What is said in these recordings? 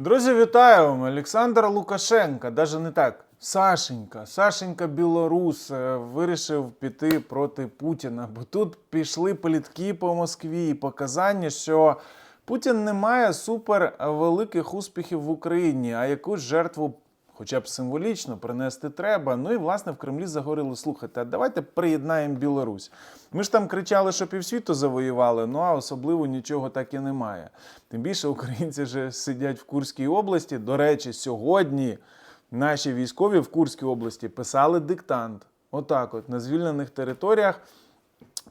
Друзі, вітаю! вам! Олександр Лукашенка, навіть не так. Сашенька, Сашенька Білорус е, вирішив піти проти Путіна, бо тут пішли плітки по Москві і показання, що Путін не має супер великих успіхів в Україні, а якусь жертву, хоча б символічно, принести треба. Ну і власне в Кремлі заговорили: слухайте, а давайте приєднаємо Білорусь. Ми ж там кричали, що півсвіту завоювали, ну а особливо нічого так і немає. Тим більше українці вже сидять в Курській області. До речі, сьогодні наші військові в Курській області писали диктант. Отак, от на звільнених територіях.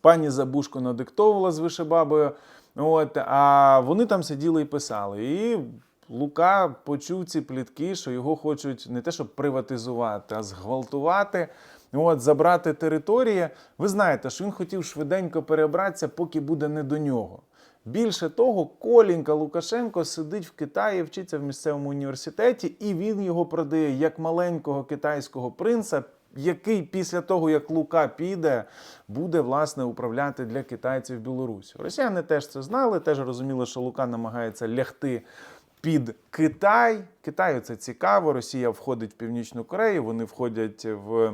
Пані Забушко надиктовувала з вишибабою. От, а вони там сиділи і писали. І Лука почув ці плітки, що його хочуть не те, щоб приватизувати, а зґвалтувати, от, забрати території. Ви знаєте, що він хотів швиденько перебратися, поки буде не до нього. Більше того, Колінка Лукашенко сидить в Китаї, вчиться в місцевому університеті, і він його продає як маленького китайського принца, який після того, як Лука піде, буде власне управляти для китайців Білорусі. Росіяни теж це знали, теж розуміли, що Лука намагається лягти під Китай. Китаю це цікаво. Росія входить в Північну Корею, вони входять в.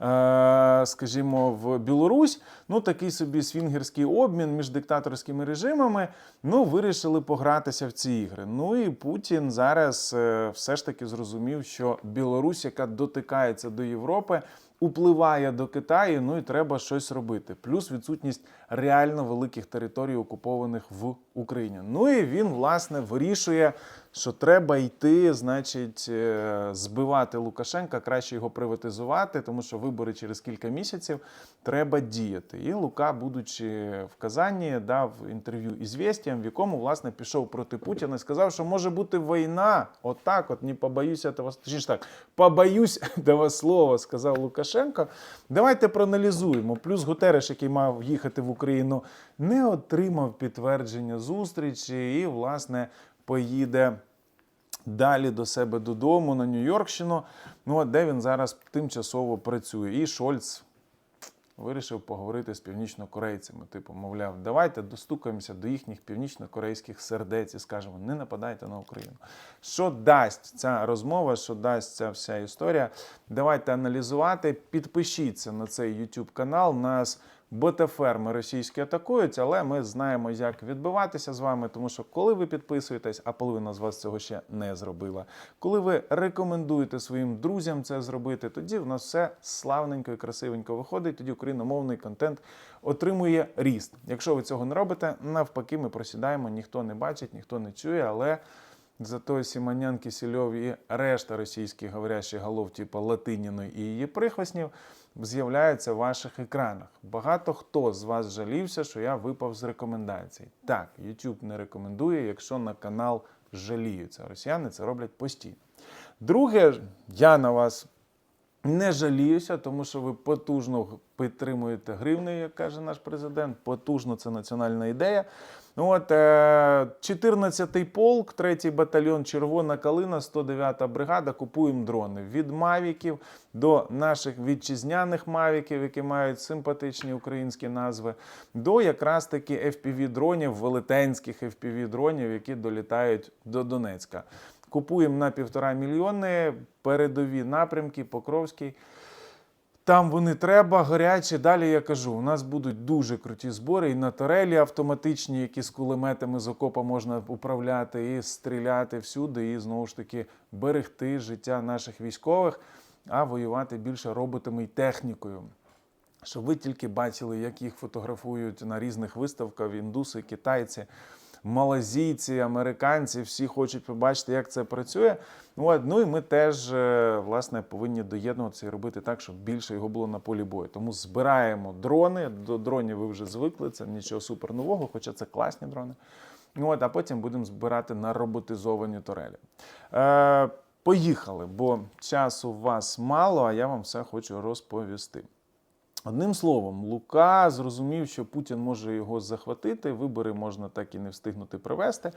е, Скажімо, в Білорусь, ну такий собі свінгерський обмін між диктаторськими режимами. Ну, вирішили погратися в ці ігри. Ну і Путін зараз е, все ж таки зрозумів, що Білорусь, яка дотикається до Європи, upливає до Китаю, ну і треба щось робити. Плюс відсутність реально великих територій, окупованих в Україні. Ну і він, власне, вирішує, що треба йти, значить, е, збивати Лукашенка, краще його приватизувати, тому що вибори через кілька місяців треба діяти. І Лука, будучи в Казані, дав інтерв'ю «Ізвєстіям», в якому власне пішов проти Путіна і сказав, що може бути війна. Отак, от не побоюся того, точніше так, побоюсь того слова, сказав Лукашенко. Давайте проаналізуємо. Плюс Гутереш, який мав їхати в Україну, не отримав підтвердження зустрічі і, власне, поїде далі до себе додому на Нью-Йоркщину, ну, де він зараз тимчасово працює. І Шольц вирішив поговорити з північнокорейцями. Типу, мовляв, давайте достукаємося до їхніх північнокорейських сердець і скажемо, не нападайте на Україну. Що дасть ця розмова, що дасть ця вся історія? Давайте аналізувати. Підпишіться на цей YouTube канал. Нас ботаферми російські атакують, але ми знаємо, як відбиватися з вами, тому що коли ви підписуєтесь, а половина з вас цього ще не зробила. Коли ви рекомендуєте своїм друзям це зробити, тоді в нас все славненько і красивенько виходить. Тоді україномовний контент отримує ріст. Якщо ви цього не робите, навпаки, ми просідаємо, ніхто не бачить, ніхто не чує, але. Зато Сіманян, Кисельов і решта російських говорящих голов, типу Латиніної і її прихвостнів, з'являються в ваших екранах. Багато хто з вас жалівся, що я випав з рекомендацій. Так, YouTube не рекомендує, якщо на канал жаліються. Росіяни це роблять постійно. Друге, я на вас не жаліюся, тому що ви потужно підтримуєте гривнею, як каже наш президент. Потужно це національна ідея. Ну От е, 14-й полк, 3-й батальйон Червона Калина, 109-та бригада. Купуємо дрони від мавіків до наших вітчизняних мавіків, які мають симпатичні українські назви, до якраз таки fpv дронів, велетенських fpv дронів, які долітають до Донецька. Купуємо на півтора мільйони передові напрямки, Покровський. Там вони треба, гарячі. Далі я кажу, у нас будуть дуже круті збори і на турелі автоматичні, які з кулеметами з окопа можна управляти і стріляти всюди, і знову ж таки берегти життя наших військових, а воювати більше роботами і технікою. Щоб ви тільки бачили, як їх фотографують на різних виставках індуси, китайці малазійці, американці, всі хочуть побачити, як це працює. От, ну і ми теж е, власне повинні доєднуватися і робити так, щоб більше його було на полі бою. Тому збираємо дрони. До дронів ви вже звикли. Це нічого супер нового, хоча це класні дрони. От, а потім будемо збирати на роботизовані турелі. Е, Поїхали, бо часу у вас мало, а я вам все хочу розповісти. Одним словом, Лука зрозумів, що Путін може його захватити, вибори можна так і не встигнути провести.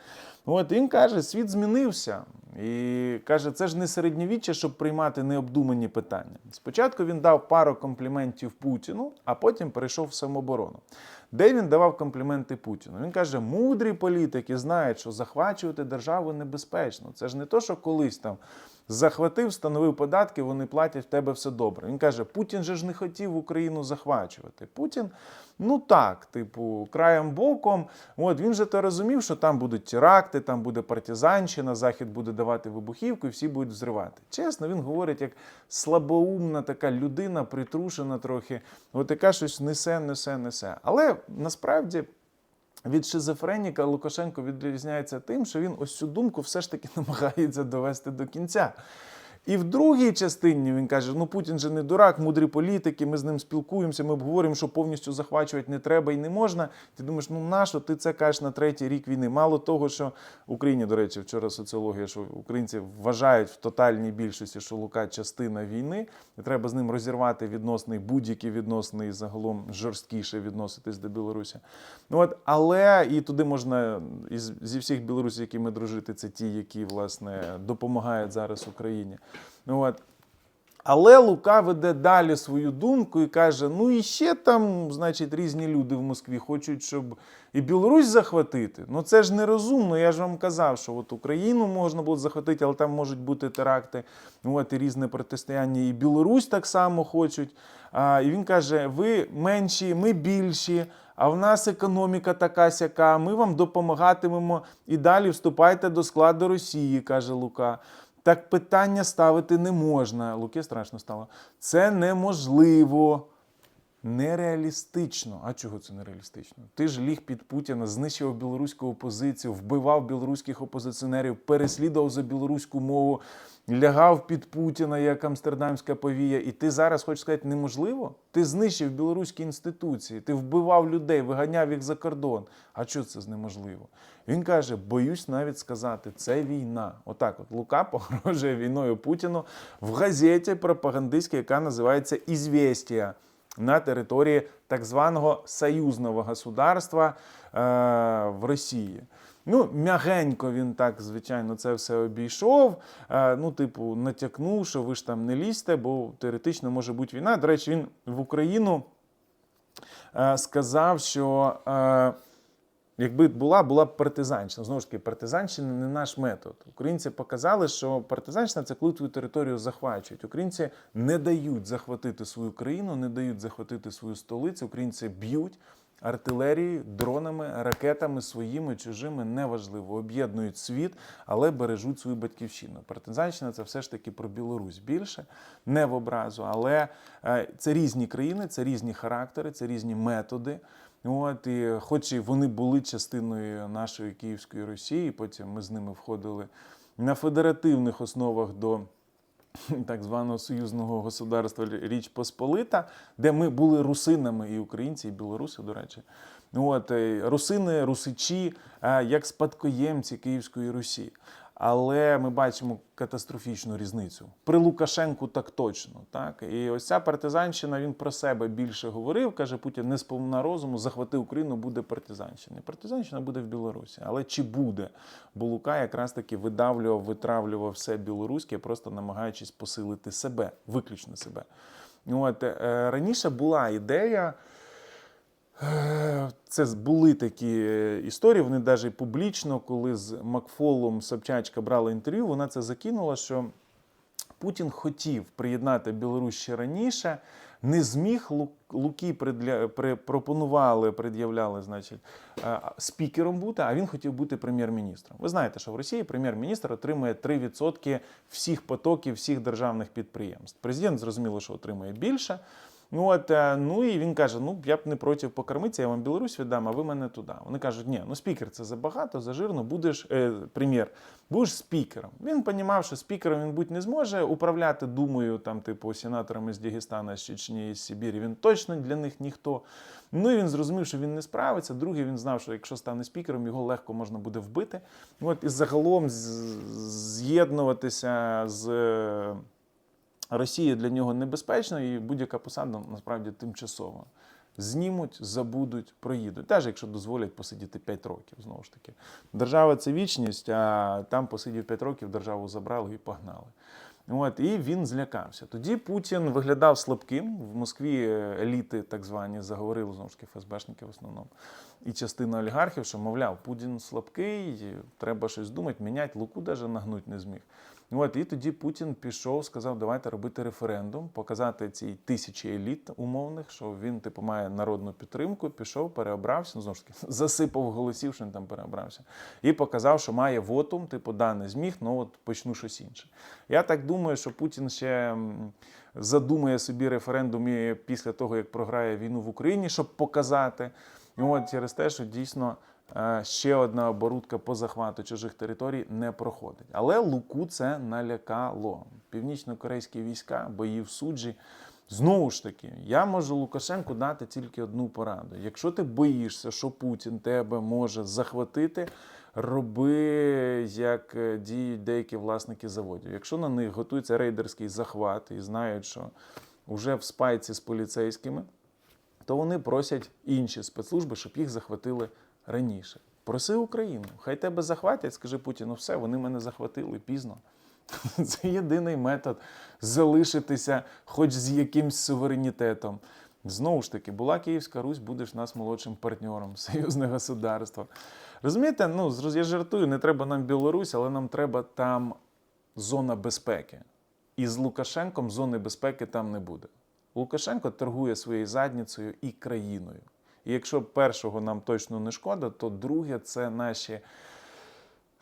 От він каже, світ змінився. І каже, це ж не середньовіччя, щоб приймати необдумані питання. Спочатку він дав пару компліментів Путіну, а потім перейшов в самооборону. де він давав компліменти Путіну. Він каже: мудрі політики знають, що захвачувати державу небезпечно. Це ж не то, що колись там. Захватив, встановив податки, вони платять в тебе все добре. Він каже: Путін же ж не хотів Україну захвачувати. Путін, ну так, типу, краєм боком. От він же то розумів, що там будуть теракти, там буде партизанщина, Захід буде давати вибухівку, і всі будуть взривати. Чесно, він говорить, як слабоумна така людина, притрушена трохи, от яка щось несе, несе, несе. Але насправді. Від шизофреніка Лукашенко відрізняється тим, що він ось цю думку все ж таки намагається довести до кінця. І в другій частині він каже: ну Путін же не дурак, мудрі політики, ми з ним спілкуємося, ми обговорюємо, що повністю захвачувати не треба і не можна. Ти думаєш, ну нащо ти це кажеш на третій рік війни? Мало того, що в Україні, до речі, вчора соціологія, що українці вважають в тотальній більшості, що Лука частина війни, і треба з ним розірвати відносний будь-які відносини і загалом жорсткіше відноситись до Білорусі. Ну от, але і туди можна із зі всіх білорусів, якими дружити, це ті, які власне допомагають зараз Україні. Ну от. Але Лука веде далі свою думку і каже: ну і ще там, значить, різні люди в Москві хочуть, щоб і Білорусь захватити. Ну це ж нерозумно. Я ж вам казав, що от Україну можна було захватити, але там можуть бути теракти, ну от і різне протистояння. І Білорусь так само хочуть. А, і він каже: ви менші, ми більші. А в нас економіка така сяка. Ми вам допомагатимемо і далі вступайте до складу Росії, каже Лука. Так питання ставити не можна. Луки страшно стало. Це неможливо. Нереалістично. А чого це нереалістично? Ти ж ліг під Путіна, знищив білоруську опозицію, вбивав білоруських опозиціонерів, переслідував за білоруську мову, лягав під Путіна як амстердамська повія. І ти зараз хочеш сказати, неможливо? Ти знищив білоруські інституції, ти вбивав людей, виганяв їх за кордон. А що це неможливо? Він каже: боюсь навіть сказати, це війна. Отак, от Лука погрожує війною Путіну в газеті пропагандистській, яка називається Ізвєстія на території так званого союзного государства е, в Росії. Ну, м'ягенько він так, звичайно, це все обійшов. Е, ну, типу, натякнув, що ви ж там не лізьте, бо теоретично може бути війна. До речі, він в Україну е, сказав, що. Якби була, була б партизанщина. Знову ж таки, партизанщина не наш метод. Українці показали, що партизанщина це коли твою територію захвачують. Українці не дають захватити свою країну, не дають захватити свою столицю. Українці б'ють артилерією, дронами, ракетами своїми, чужими, неважливо. Об'єднують світ, але бережуть свою батьківщину. Партизанщина це все ж таки про Білорусь більше, не в образу, але е, це різні країни, це різні характери, це різні методи. От, і Хоч і вони були частиною нашої Київської Росії, потім ми з ними входили на федеративних основах до так званого союзного государства Річ Посполита, де ми були русинами, і українці, і білоруси, до речі. От, е, Русини, русичі, е, як спадкоємці Київської Русі. Але ми бачимо катастрофічну різницю. При Лукашенку так точно. Так? І ось ця партизанщина він про себе більше говорив. Каже, Путін не сповна розуму, захвати Україну, буде партизанщина. Партизанщина буде в Білорусі. Але чи буде? Бо Лука якраз таки видавлював, витравлював все білоруське, просто намагаючись посилити себе, виключно себе. От, е, Раніше була ідея. Це були такі е, історії. Вони навіть публічно, коли з Макфолом Собчачка брала інтерв'ю, вона це закинула, що Путін хотів приєднати Білорусь ще раніше, не зміг Лу- Луки пропонували, пред'являли, значить, е, спікером бути, а він хотів бути прем'єр-міністром. Ви знаєте, що в Росії прем'єр-міністр отримує 3% всіх потоків всіх державних підприємств. Президент зрозуміло, що отримує більше. Ну от е, ну і він каже: ну я б не проти покормитися, я вам Білорусь віддам, а ви мене туди. Вони кажуть, ні, ну спікер це забагато, зажирно, будеш е, прем'єр, будеш спікером. Він розумів, що спікером він бути не зможе управляти думою, там, типу, сенаторами з Дагестана, з Чечні, з Сибірі. Він точно для них ніхто. Ну і він зрозумів, що він не справиться. Другий він знав, що якщо стане спікером, його легко можна буде вбити. От і загалом з'єднуватися з. Росія для нього небезпечна і будь-яка посада насправді тимчасова. Знімуть, забудуть, проїдуть. Теж якщо дозволять посидіти 5 років, знову ж таки. Держава це вічність, а там посидів 5 років, державу забрали і погнали. От, і він злякався. Тоді Путін виглядав слабким. В Москві еліти, так звані, заговорили знову ж таки ФСБшники в основному. І частина олігархів, що, мовляв, Путін слабкий, треба щось думати, міняти, луку навіть нагнуть не зміг. От, і тоді Путін пішов, сказав, давайте робити референдум, показати цій тисячі еліт умовних, що він типу має народну підтримку, пішов, переобрався, ну, знову ж таки, засипав голосів, що він там переобрався, і показав, що має вотум, типу, да, не зміг, ну от почну щось інше. Я так думаю, що Путін ще задумає собі референдум після того, як програє війну в Україні, щоб показати. От через те, що дійсно ще одна оборудка по захвату чужих територій не проходить. Але Луку це налякало. Північно-корейські війська, бої в суджі. Знову ж таки, я можу Лукашенку дати тільки одну пораду. Якщо ти боїшся, що Путін тебе може захватити, роби, як е, діють деякі власники заводів. Якщо на них готується рейдерський захват і знають, що вже в спайці з поліцейськими, то вони просять інші спецслужби, щоб їх захватили раніше. Проси Україну, хай тебе захватять, скажи Путіну, все, вони мене захватили пізно. Це єдиний метод залишитися хоч з якимсь суверенітетом. Знову ж таки, була Київська Русь, будеш нас молодшим партнером, союзне государство. Розумієте, ну я жартую, не треба нам Білорусь, але нам треба там зона безпеки. І з Лукашенком зони безпеки там не буде. Лукашенко торгує своєю задницею і країною. І якщо першого нам точно не шкода, то друге це наші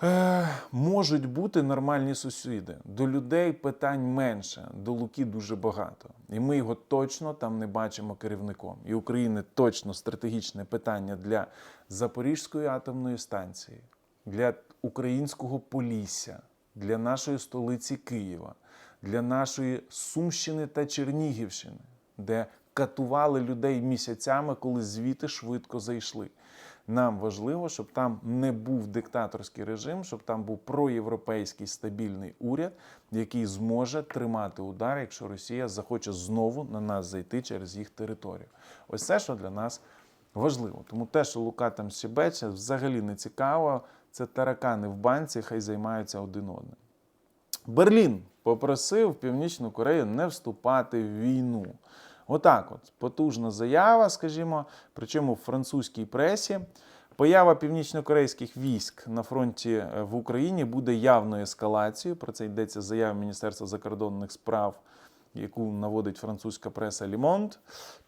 е, можуть бути нормальні сусіди. До людей питань менше, до Луки дуже багато. І ми його точно там не бачимо керівником. І України точно стратегічне питання для Запорізької атомної станції, для українського Полісся, для нашої столиці Києва, для нашої Сумщини та Чернігівщини, де катували людей місяцями, коли звідти швидко зайшли. Нам важливо, щоб там не був диктаторський режим, щоб там був проєвропейський стабільний уряд, який зможе тримати удар, якщо Росія захоче знову на нас зайти через їх територію. Ось це, що для нас важливо. Тому те, що Лука там щебече, взагалі не цікаво. Це таракани в банці, хай займаються один одним. Берлін попросив Північну Корею не вступати в війну. Отак, от потужна заява, скажімо, причому в французькій пресі. Поява північнокорейських військ на фронті е, в Україні буде явною ескалацією. Про це йдеться заява Міністерства закордонних справ, яку наводить французька преса Лімонт.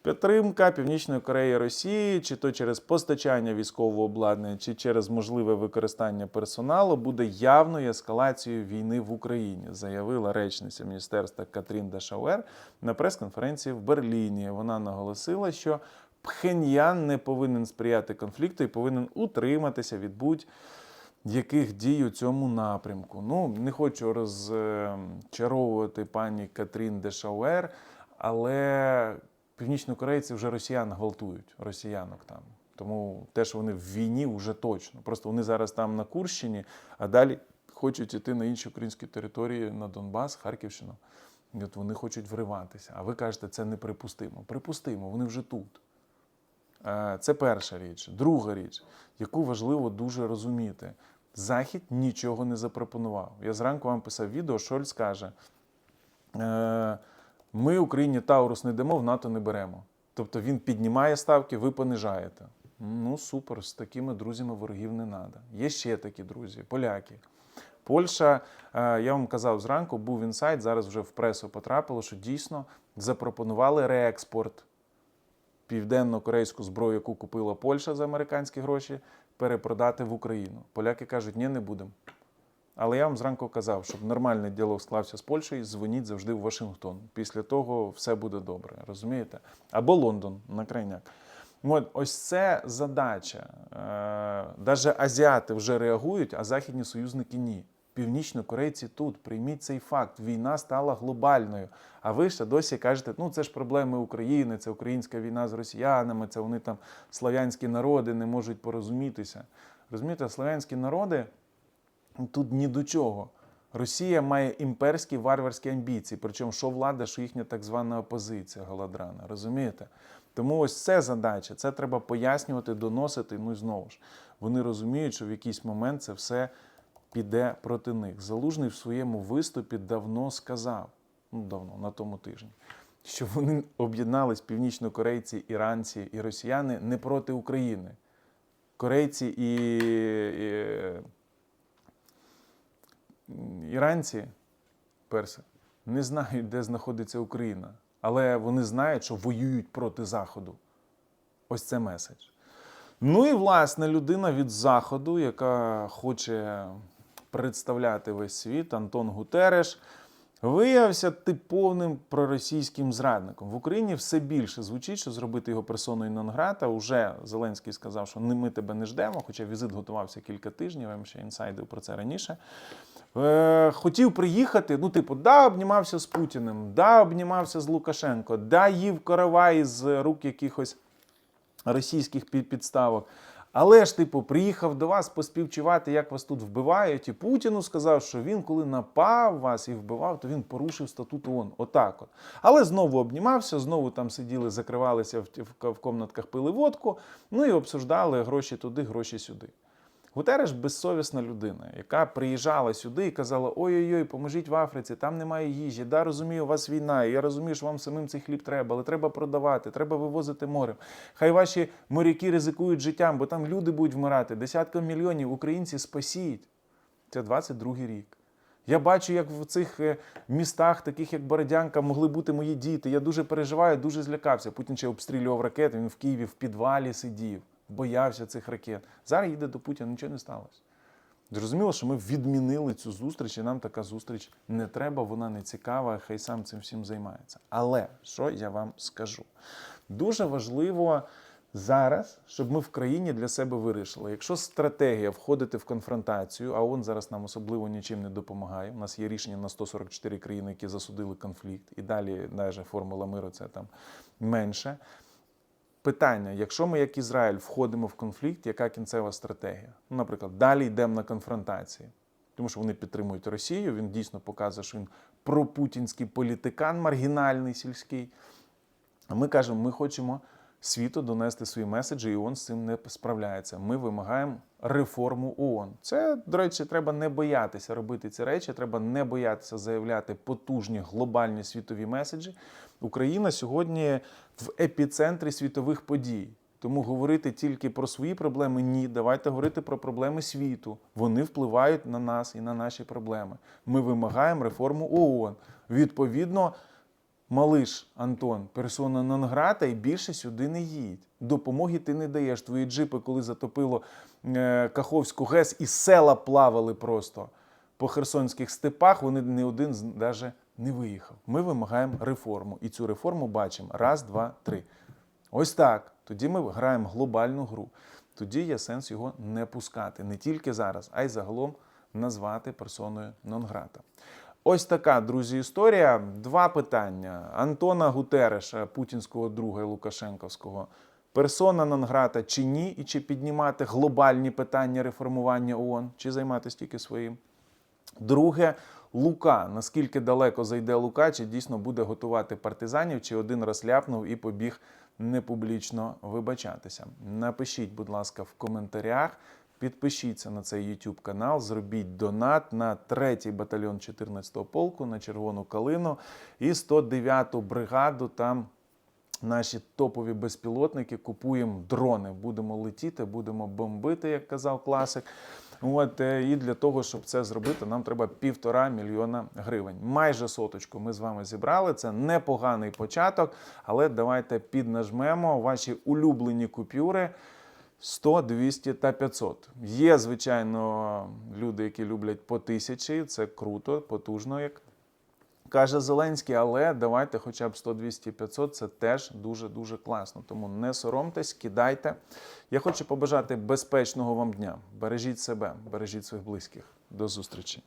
Підтримка Північної Кореї Росії, чи то через постачання військового обладнання, чи через можливе використання персоналу, буде явною ескалацією війни в Україні, заявила речниця міністерства Катрін Дашауер на прес-конференції в Берліні. Вона наголосила, що Пхеньян не повинен сприяти конфлікту і повинен утриматися від будь яких дій у цьому напрямку. Ну, не хочу розчаровувати пані Катрін Дешауер, але північнокорейці вже росіян гвалтують, росіянок там. Тому те, що вони в війні, вже точно. Просто вони зараз там на Курщині, а далі хочуть іти на інші українські території, на Донбас, Харківщину. І от вони хочуть вриватися. А ви кажете, це неприпустимо. Припустимо, вони вже тут. Е, Це перша річ. Друга річ, яку важливо дуже розуміти. Захід нічого не запропонував. Я зранку вам писав відео, Шольц каже: е, ми Україні Таурус не дамо, в НАТО не беремо. Тобто він піднімає ставки, ви понижаєте. Ну, супер, з такими друзями ворогів не треба. Є ще такі друзі, поляки. Польща, е, я вам казав зранку, був інсайт, зараз вже в пресу потрапило, що дійсно запропонували реекспорт південно-корейську зброю, яку купила Польща за американські гроші, перепродати в Україну. Поляки кажуть, ні, не будемо. Але я вам зранку казав, щоб нормальний діалог склався з Польщею, дзвоніть завжди в Вашингтон. Після того все буде добре, розумієте? Або Лондон на крайняк. От, ось це задача. Навіть азіати вже реагують, а західні союзники ні. Північнокорейці тут. Прийміть цей факт. Війна стала глобальною. А ви ще досі кажете, ну це ж проблеми України, це українська війна з росіянами, це вони там славянські народи не можуть порозумітися. Розумієте, славянські народи тут ні до чого. Росія має імперські варварські амбіції, причому що влада, що їхня так звана опозиція голодрана. Розумієте? Тому ось це задача. Це треба пояснювати, доносити. Ну і знову ж вони розуміють, що в якийсь момент це все піде проти них. Залужний в своєму виступі давно сказав, ну давно, на тому тижні, що вони об'єднались північнокорейці, іранці і росіяни не проти України. Корейці і, і іранці, перси, не знають, де знаходиться Україна, але вони знають, що воюють проти Заходу. Ось це меседж. Ну і власне людина від Заходу, яка хоче представляти весь світ, Антон Гутереш, виявився типовним проросійським зрадником. В Україні все більше звучить, що зробити його персоною нон-грата. Уже Зеленський сказав, що «Не, ми тебе не ждемо, хоча візит готувався кілька тижнів, я ще інсайдив про це раніше. Е, хотів приїхати, ну, типу, да, обнімався з Путіним, да, обнімався з Лукашенко, да, їв каравай з рук якихось російських підставок. Але ж, типу, приїхав до вас поспівчувати, як вас тут вбивають. І Путіну сказав, що він, коли напав вас і вбивав, то він порушив статут ООН. Отак от. Але знову обнімався, знову там сиділи, закривалися в, в, в комнатках, пили водку, ну і обсуждали гроші туди, гроші сюди. Гутереш безсовісна людина, яка приїжджала сюди і казала: ой-ой-ой, поможіть в Африці, там немає їжі. Да, розумію, у вас війна. Я розумію, що вам самим цей хліб треба, але треба продавати, треба вивозити морем. Хай ваші моряки ризикують життям, бо там люди будуть вмирати. Десяткам мільйонів українці спасіть. Це 22-й рік. Я бачу, як в цих е, містах, таких як Бородянка, могли бути мої діти. Я дуже переживаю, дуже злякався. Путін ще обстрілював ракети, він в Києві в підвалі сидів, боявся цих ракет. Зараз їде до Путіна, нічого не сталося. Зрозуміло, що ми відмінили цю зустріч, і нам така зустріч не треба, вона не цікава, хай сам цим всім займається. Але що я вам скажу? Дуже важливо зараз, щоб ми в країні для себе вирішили. Якщо стратегія входити в конфронтацію, а ООН зараз нам особливо нічим не допомагає. У нас є рішення на 144 країни, які засудили конфлікт, і далі навіть формула миру це там менше. Питання: якщо ми, як Ізраїль, входимо в конфлікт, яка кінцева стратегія? Ну, наприклад, далі йдемо на конфронтації, тому що вони підтримують Росію. Він дійсно показує, що він пропутінський політикан, маргінальний сільський. А ми кажемо, ми хочемо світу донести свої меседжі, і ООН з цим не справляється. Ми вимагаємо реформу ООН. Це, до речі, треба не боятися робити ці речі. Треба не боятися заявляти потужні глобальні світові меседжі. Україна сьогодні в епіцентрі світових подій. Тому говорити тільки про свої проблеми ні. Давайте говорити про проблеми світу. Вони впливають на нас і на наші проблеми. Ми вимагаємо реформу ООН. Відповідно, малиш Антон, персона нон-грата, і більше сюди не їдь. Допомоги ти не даєш. Твої джипи, коли затопило е, Каховську ГЕС, і села плавали просто по херсонських степах, вони не один даже не виїхав. Ми вимагаємо реформу. І цю реформу бачимо раз, два, три. Ось так. Тоді ми граємо глобальну гру. Тоді є сенс його не пускати не тільки зараз, а й загалом назвати персоною нон-грата. Ось така, друзі, історія. Два питання: Антона Гутереша, путінського друга і Лукашенковського. Персона нон-грата чи ні, і чи піднімати глобальні питання реформування ООН, чи займатися тільки своїм. Друге, Лука. Наскільки далеко зайде Лука, чи дійсно буде готувати партизанів, чи один раз ляпнув і побіг непублічно вибачатися. Напишіть, будь ласка, в коментарях. Підпишіться на цей YouTube канал, зробіть донат на 3-й батальйон 14-го полку на Червону Калину і 109-ту бригаду. Там наші топові безпілотники купуємо дрони. Будемо летіти, будемо бомбити, як казав класик. От е, і для того, щоб це зробити, нам треба півтора мільйона гривень. Майже соточку ми з вами зібрали. Це непоганий початок, але давайте піднажмемо ваші улюблені купюри. 100, 200 та 500. Є, звичайно, люди, які люблять по тисячі. Це круто, потужно, як каже Зеленський, але давайте хоча б 100, 200, 500 це теж дуже-дуже класно. Тому не соромтесь, кидайте. Я хочу побажати безпечного вам дня. Бережіть себе, бережіть своїх близьких. До зустрічі.